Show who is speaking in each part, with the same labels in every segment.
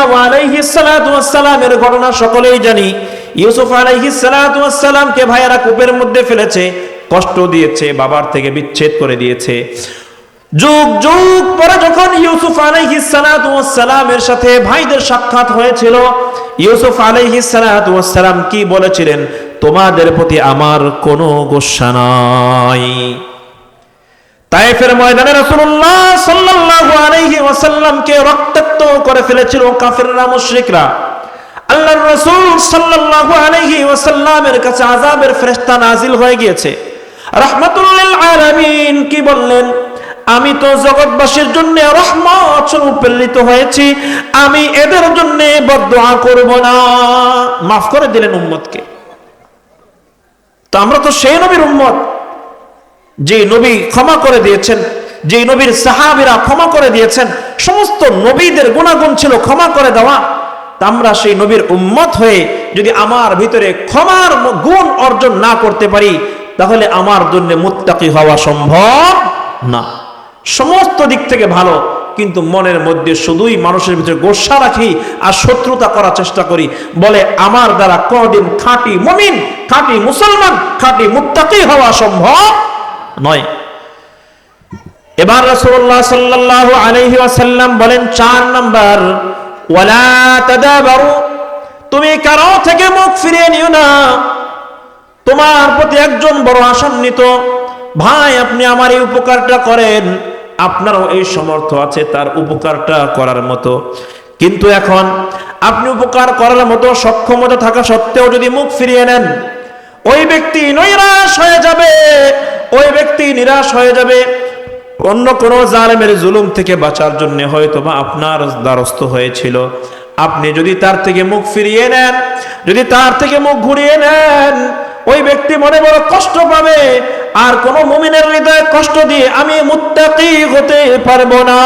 Speaker 1: সাল্লাল্লাহু আলাইহি সালামের ঘটনা সকলেই জানি। ইউসুফ আলাইহি সালামকে ভাইয়ারা কূপের মধ্যে ফেলেছে, কষ্ট দিয়েছে, বাবার থেকে বিচ্ছেদ করে দিয়েছে। যুগ যুগ পরে যখন ইউসুফ আলাইহিস সালামের সাথে ভাইদের সাক্ষাৎ হয়েছিল, ইউসুফ আলাইহিস সালাম কি বলেছিলেন? তোমাদের প্রতি আমার কোনো গোসা নাই। তাইফের ময়দানে রাসূলুল্লাহ সাল্লাল্লাহু আলাইহি ওয়াসাল্লামকে রক্তাক্ত করে ফেলেছিল কাফিররা, মুশরিকরা। আল্লাহর রাসূল সাল্লাল্লাহু আলাইহি ওয়াসাল্লামের কাছে আযাবের ফেরেশতা নাজিল হয়ে গিয়েছে। রাহমাতুল্লিল আলামিন কি বললেন? আমি তো জগৎবাসীর জন্য রহমত স্বরূপ হয়েছি। আমি এদের জন্য বদদোয়া করব না। মাফ করে দিলেন উম্মতকে। তো আমরা তো সেই নবীর উম্মত। যে নবী ক্ষমা করে দিয়েছেন যে নবীর সাহাবিরা ক্ষমা করে দিয়েছেন, সমস্ত নবীদের গুণাগুণ ছিল ক্ষমা করে দেওয়া। আমরা সেই নবীর উম্মত হয়ে যদি আমার ভিতরে ক্ষমার গুণ অর্জন না করতে পারি, তাহলে আমার জন্য মুত্তাকি হওয়া সম্ভব না। সমস্ত দিক থেকে ভালো, কিন্তু মনের মধ্যে শুধুই মানুষের ভিতরে গোসা রাখি আর শত্রুতা করার চেষ্টা করি। বলে আমার দ্বারা কোনদিন খাঁটি মমিন, খাঁটি মুসলমান, খাঁটি মুত্তাকি হওয়া সম্ভব নয়। এবার রাসূলুল্লাহ সাল্লাল্লাহু আলাইহি ওয়াসাল্লাম বলেন চার নাম্বার, ওয়ালা তাদাবারু তুমি কারও থেকে মুখ ফিরিয়ে নিও না। তোমার প্রতি একজন বড় আসান্বিত ভাই, আপনি আমার এই উপকারটা করেন। আপনারও এই সমর্থ আছে তার উপকারটা করার মতো। কিন্তু এখন আপনি উপকার করার মতো সক্ষমতা থাকা সত্ত্বেও যদি মুখ ফিরিয়ে নেন, ওই ব্যক্তি নৈরাশ হয়ে যাবে। ওই ব্যক্তি নিরাশ হয়ে যাবে। অন্য কোনো জালেমের জুলুম থেকে বাঁচার জন্য হয়তো বা আপনার দ্বারস্থ হয়েছিল। আপনি যদি তার থেকে মুখ ফিরিয়ে নেন, যদি তার থেকে মুখ ঘুরিয়ে নেন, ওই ব্যক্তি মনে বড় কষ্ট পাবে। আর কোন মুমিনের হৃদয়ে কষ্ট দিয়ে আমি মুত্তাকি হতে পারব না।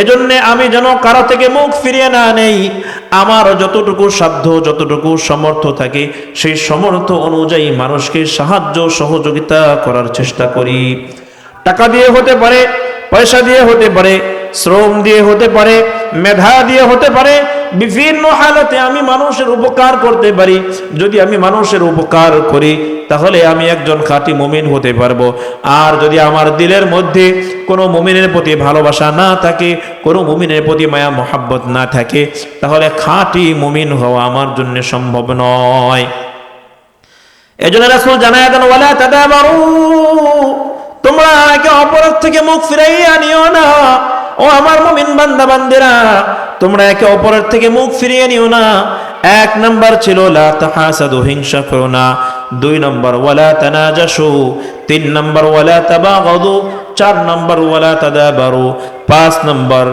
Speaker 1: এজন্য আমি যেন কারও থেকে মুখ ফিরিয়ে না নেই। আমার যতটুকু সাধ্য, যতটুকু সমর্থ থাকে, সেই সমর্থ অনুযায়ী মানুষকে সাহায্য, সহযোগিতা করার চেষ্টা করি। টাকা দিয়ে হতে পারে, পয়সা দিয়ে হতে পারে, শ্রম দিয়ে হতে পারে, মেধা দিয়ে হতে পারে বিভিন্ন হালতে আমি মানুষের উপকার করতে পারি। যদি আমি মানুষের উপকার করি, তাহলে আমি একজন খাঁটি মুমিন হতে পারব। আর যদি আমার দিলের মধ্যে কোনো মুমিনের প্রতি ভালোবাসা না থাকে, কোনো মুমিনের প্রতি মায়া, মহাব্বত না থাকে, তাহলে খাঁটি মুমিন হওয়া আমার জন্য সম্ভব নয়। এজন্য রাসূল জানায় দেন, ওয়ালা তোমরা একে অপরের থেকে মুখ ফিরাইয়া নিও না। ও আমার মুমিন বান্দা বান্দিরা তোমরা একে অপরের থেকে মুখ ফিরিয়ে নিও না। এক নাম্বার ছিল হিংসা করো না দুই নম্বর, ওয়ালা তানাজাসু। তিন নম্বর, ওয়ালা তাবাগাদু। চার নম্বর, ওয়ালা তাদাবারু। পাঁচ নম্বর,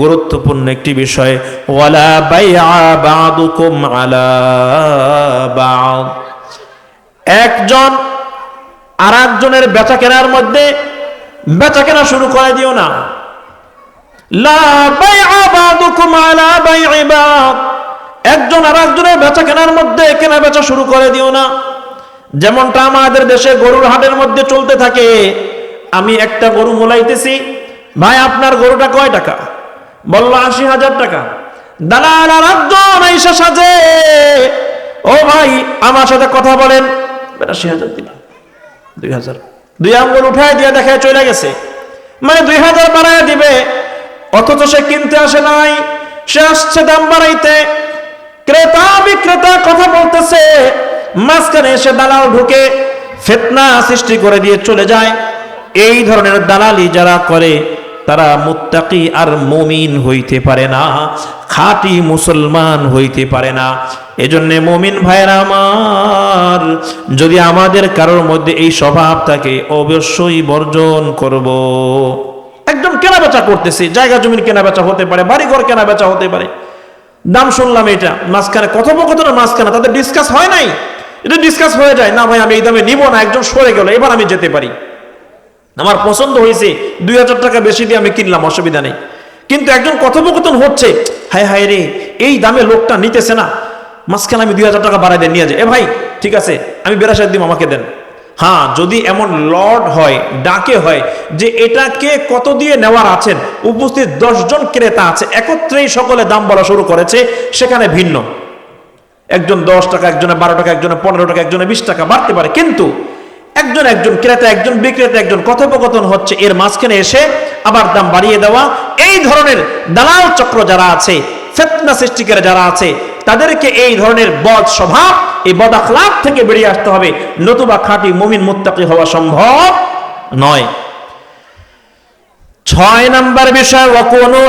Speaker 1: গুরুত্বপূর্ণ একটি বিষয়, ওয়ালা বাইআ বাদুকুম আলা বাদ। একজন আর একজনের বেচা কেনার মধ্যে বেচা কেনা শুরু করে দিও না লা বাইআ বাদুকুম আলা বাই'i বাদ একজন আর একজনের বেচা কেনার মধ্যে কেনা বেচা শুরু করে দিও না। যেমনটা আমাদের দেশে গরুর হাটের মধ্যে চলতে থাকে। আমি একটা গরু মোলাইতেছি, ভাই আপনার গরুটা কয় টাকা? বলল আশি হাজার টাকা। দালাল আর একজন আইসা সাজে। ও ভাই, আমার সাথে কথা বলেন। আশি হাজার দিলাম। দুই হাজার। দুই আঙ্গুল উঠায় দিয়ে দেখায় চলে গেছে। মানে দুই হাজার বাড়ায় দিবে। অথচ সে কিনতে আসে নাই। সে আসছে দাম বাড়াইতে। ক্রেতা বিক্রেতা কথা বলতেছে। মাঝখানে এসে দালাল ঢুকে ফেতনা সৃষ্টি করে দিয়ে চলে যায়। এই ধরনের দালালি যারা করে, তারা মুত্তাকি আর মুমিন হইতে পারে না, খাঁটি মুসলমান হইতে পারে না। এজন্য মুমিন ভাইরা আমার, যদি আমাদের কারোর মধ্যে এই স্বভাব থাকে, অবশ্যই বর্জন করব। একজন কেনা বেচা করতেছে। জায়গা, জমির কেনা বেচা হতে পারে, বাড়িঘর কেনা বেচা হতে পারে। দাম শুনলাম এটা, মাঝখানে কথোপকথনের মাঝখানে তাদের ডিসকাস হয় নাই। এটা ডিসকাস হয়ে যায়, না ভাই, আমি এই দামে নিব না, একজন সরে গেল, এবার আমি যেতে পারি। আমার পছন্দ হয়েছে, দুই হাজার টাকা বেশি দিয়ে আমি কিনলাম, অসুবিধা নেই। কিন্তু একজন কথোপকথন হচ্ছে, হায় হায় রে, এই দামে লোকটা নিতেছে না। মাঝখানে আমি দুই হাজার টাকা বাড়াই দেন, নিয়ে যায়, এ ভাই, ঠিক আছে, আমি বেড়াশার দিম আমাকে দেন। হ্যাঁ যদি এমন লর্ড হয়, ডাকে হয়, যে এটাকে কত দিয়ে নেওয়ার আছেন? উপস্থিত দশজন ক্রেতা আছে, একত্রেই সকলে দাম বলা শুরু করেছে, সেখানে ভিন্ন। একজন দশ টাকা, একজনে বারো টাকা, একজনে পনেরো টাকা, একজনে বিশ টাকা, বাড়তে পারে। কিন্তু একজন একজন ক্রেতা, একজন বিক্রেতা, একজন কথোপকথন হচ্ছে, এর মাঝখানে এসে আবার দাম বাড়িয়ে দেওয়া। এই ধরনের দালাল চক্র যারা আছে, ফেতনা সৃষ্টিকারী যারা আছে তাদেরকে এই ধরনের বদ স্বভাব, এই বদ আখলাক থেকে বেরিয়ে আসতে হবে। নতুবা খাঁটি মুমিন মুত্তাকি হওয়া সম্ভব নয়। ছয় নাম্বার বিষয়, ওয়াকুনু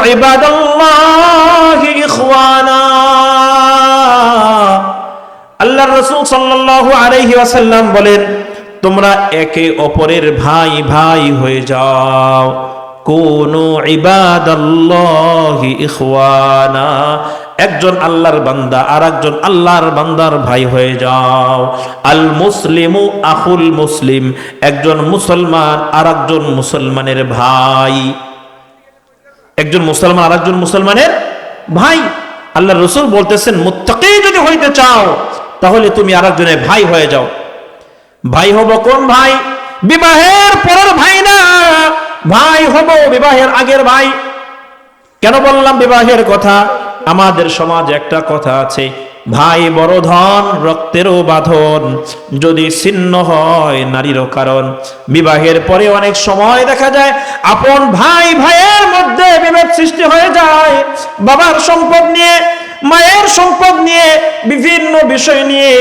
Speaker 1: আল্লাহর রাসূল সাল্লাল্লাহু বলেন, তোমরা একে অপরের ভাই ভাই হয়ে যাও। কোনু ইবাদাল্লাহি ইখওয়ানা। একজন আল্লাহর বান্দা আর একজন আল্লাহর বান্দার ভাই হয়ে যাও। আল মুসলিমু আখুল মুসলিম, একজন মুসলমান আর একজন মুসলমানের ভাই। একজন মুসলমান আর একজন মুসলমানের ভাই। আল্লাহ রসুল বলতেছেন, মুত্তাকি যদি হইতে চাও, তাহলে তুমি আর একজনের ভাই হয়ে যাও। ভাই হব কোন ভাই? বিবাহের পরের ভাই না। ভাই হব বিবাহের আগের ভাই। কেন বললাম বিবাহের কথা? আমাদের সমাজে একটা কথা আছে, ভাই বড় ধন, রক্তেরও বাঁধন। যদি ছিন্ন হয় নারীরও কারণ। বিবাহের পরে অনেক সময় দেখা যায়, আপন ভাই, ভাইয়ের মধ্যে বিভেদ সৃষ্টি হয়ে যায়। বাবার সম্পদ নিয়ে, মায়ের সম্পদ নিয়ে, বিভিন্ন বিষয় নিয়ে।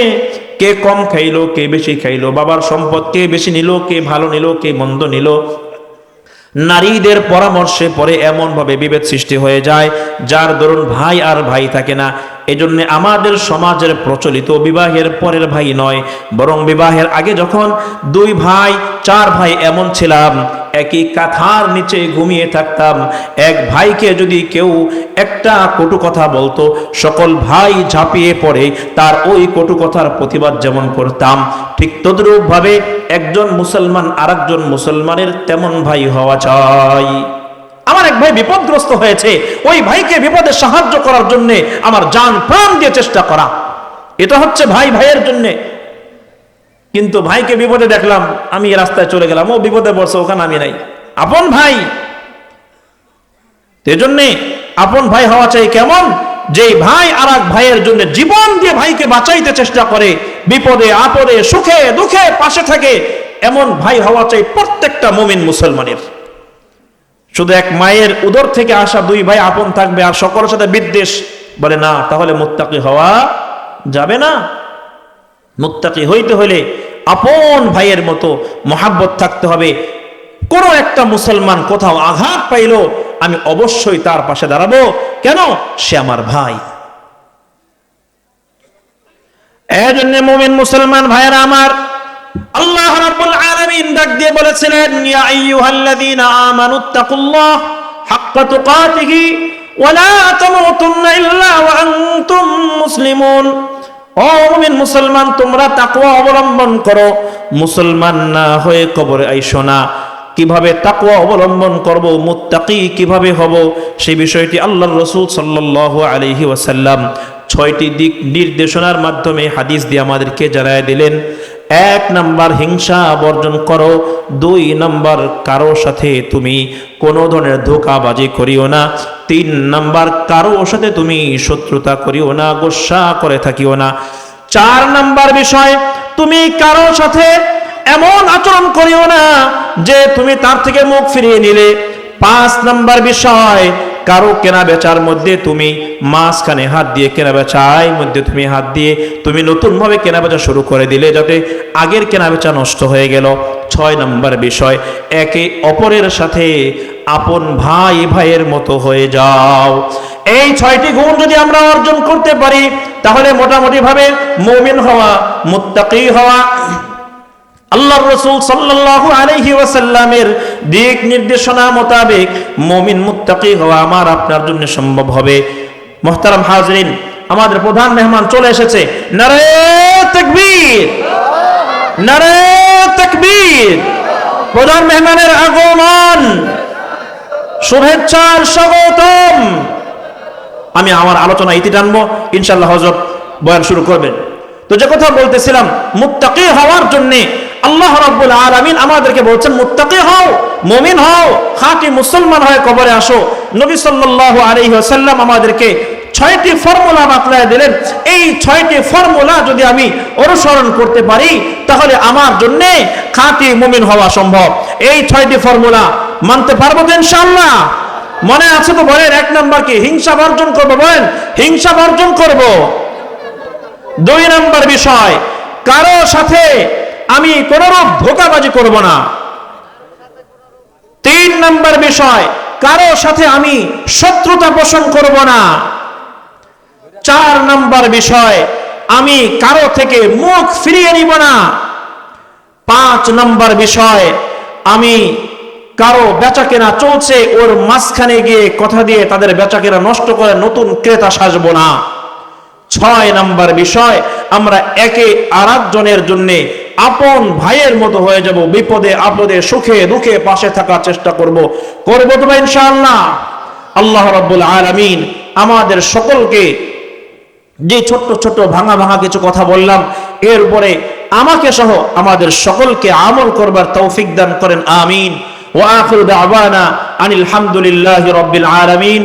Speaker 1: কে কম খাইলো, কে বেশি খাইলো, বাবার সম্পদ কে বেশি নিল, কে ভালো নিল, কে মন্দ নিল। নারীদের পরামর্শে পরে এমনভাবে বিভেদ সৃষ্টি হয়ে যায়, যার দরুন ভাই আর ভাই থাকে না। এজন্য আমাদের সমাজের প্রচলিত বিবাহের পরের ভাই নয়, বরং বিবাহের আগে যখন দুই ভাই, চার ভাই এমন ছিলাম একই কাঁথার নিচে ঘুমিয়ে থাকতাম। এক ভাইকে যদি কেউ একটা কটু কথা বলতো, সকল ভাই ঝাঁপিয়ে পড়ে, তার ওই কটু কথার প্রতিবাদ যেমন করতাম। ঠিক তদ্রূপভাবে একজন মুসলমান আরেকজন মুসলমানের তেমন ভাই হওয়া চাই। আমার এক ভাই বিপদগ্রস্ত হয়েছে। ওই ভাইকে বিপদে সাহায্য করার জন্য আমার জান প্রাণ দিয়ে চেষ্টা করা। এটা হচ্ছে ভাই ভাইয়ের জন্যে কিন্তু ভাইকে বিপদে দেখলাম, আমি রাস্তায় চলে গেলাম। ও বিপদে পড়ছে, ওখানে আমি নাই। আপন ভাই! এজন্যে আপন ভাই হওয়া চাই কেমন? যে ভাই আর ভাইয়ের জন্য জীবন দিয়ে ভাইকে বাঁচাইতে চেষ্টা করে, বিপদে, আপদে, সুখে, দুঃখে পাশে থাকে, এমন ভাই হওয়া চাই প্রত্যেকটা মুমিন মুসলমানের। শুধু এক মায়ের উদর থেকে আসা দুই ভাই আপন থাকবে আর সকলের সাথে বিদ্বেষ। বলে, না, তাহলে মুত্তাকি হওয়া যাবে না। মুত্তাকি হইতে হলে আপন ভাইয়ের মতো মহাব্বত থাকতে হবে। কোনো একটা মুসলমান কোথাও আঘাত পাইল, আমি অবশ্যই তার পাশে দাঁড়াবো। কেন? সে আমার ভাই। এজন্য মুমিন মুসলমান ভাইয়েরা আমার, আল্লাহ রাব্বুল আলামিন ডাক দিয়ে বলেছিলেন, ইয়া আইয়ুহাল্লাযীনা আমানুত্তাকুল্লাহ হাক্কা তুকাতিহি ওয়া লা তামুতুন্না ইল্লা ওয়া আনতুম মুসলিমুন। ও মুমিন মুসলমান, তোমরা তাকুয়া অবলম্বন করো। মুসলমান না হয়ে কবরে আইসো না। কীভাবে তাকওয়া অবলম্বন করব, মুত্তাকি কীভাবে হব সেই বিষয়টি আল্লাহ রসুল সাল্লাল্লাহু আলাইহি ওয়াসাল্লাম ছয়টি দিক নির্দেশনার মাধ্যমে হাদিস দিয়ে আমাদেরকে জানায় দিলেন। এক নাম্বার হিংসা বর্জন করো, দুই নাম্বার কারও সাথে তুমি কোনো ধরনের ধোকাবাজি করিও না, তিন নাম্বার কারও সাথে তুমি শত্রুতা করিও না, গোসা করে থাকিও না। চার নাম্বার বিষয়, তুমি কারও সাথে এমন আচরণ করিও না যে তুমি তার থেকে মুখ ফিরিয়ে নিলে। পাঁচ নাম্বার বিষয় কারও কেনা বেচার মধ্যে তুমি মাঝখানে হাত দিয়ে কেনা বেচার মধ্যে তুমি হাত দিয়ে তুমি নতুন ভাবে কেনা বেচা শুরু করে দিলে যাতে আগের কেনা বেচা নষ্ট হয়ে গেল। ছয় নম্বর বিষয়, একে অপরের সাথে আপন ভাই ভাইয়ের মতো হয়ে যাও। এই ছয়টি গুণ যদি আমরা অর্জন করতে পারি, তাহলে মোটামুটি ভাবে মমিন হওয়া, মুত্তাকি হওয়া আল্লাহ রসুল সাল্লাল্লাহু আলাইহি ওয়াসাল্লামের দিক নির্দেশনা মোতাবেক মুমিন মুত্তাকি হওয়া আমার আপনার জন্য সম্ভব হবে। মোহতারাম হাজরিন, আমাদের প্রধান মেহমান চলে এসেছে। তাকবীর! প্রধান মেহমানের আগমন! শুভেচ্ছার স্বাগতম! আমি আমার আলোচনা ইতি টানবো। ইনশাল্লাহ হজরত বয়ান শুরু করবেন। তো যে কথা বলতেছিলাম, মুত্তাকি হওয়ার জন্যে আল্লাহ রাব্বুল আলামিন আমাদেরকে বলছেন, মুত্তাকি হও, মমিন হও, খাঁটি মুসলমান হয়ে কবরে আসো। নবী সাল্লাল্লাহু আলাইহি ওয়াসাল্লাম আমাদেরকে ছয়টি ফর্মুলা বাতলায় দিলেন। এই ছয়টি ফর্মুলা যদি আমি অনুসরণ করতে পারি, তাহলে আমার জন্য খাঁটি মুমিন হওয়া সম্ভব। এই ছয়টি ফর্মুলা মানতে পারব তো ইনশাআল্লাহ? মনে আছে তো বলেন, এক নাম্বার কি? হিংসা বর্জন করব বলেন? হিংসা বর্জন করব। দুই নাম্বার বিষয়, কারও সাথে আমি কোনরূপ ধোকাবাজি করব না। তিন নম্বর বিষয়, কারও সাথে আমি শত্রুতা পোষণ করব না। চার নম্বর বিষয়, আমি কারও থেকে মুখ ফিরিয়ে নিব না। পাঁচ নম্বর বিষয়, আমি কারও বেচা কেনা চলছে ওর মাঝখানে গিয়ে কথা দিয়ে তাদের বেচা কেনা নষ্ট করে নতুন ক্রেতা সাজবো না। ছয় নাম্বার বিষয়, আমরা একে আরেকজনের জন্য আপন ভাইয়ের মতো হয়ে যাব। বিপদে, আপদে, সুখে, দুঃখে পাশে থাকার চেষ্টা করব। করব তো ভাই ইনশাআল্লাহ। আল্লাহ রাব্বুল আলামিন আমাদের সকলকে যে ছোট্ট ছোট্ট, ভাঙা ভাঙা কিছু কথা বললাম এরপরে আমাকে সহ আমাদের সকলকে আমল করবার তৌফিক দান করেন। আমিন। ওয়া আখিরু দাওয়ানা আনিল হামদুলিল্লাহি রাব্বিল আলামিন।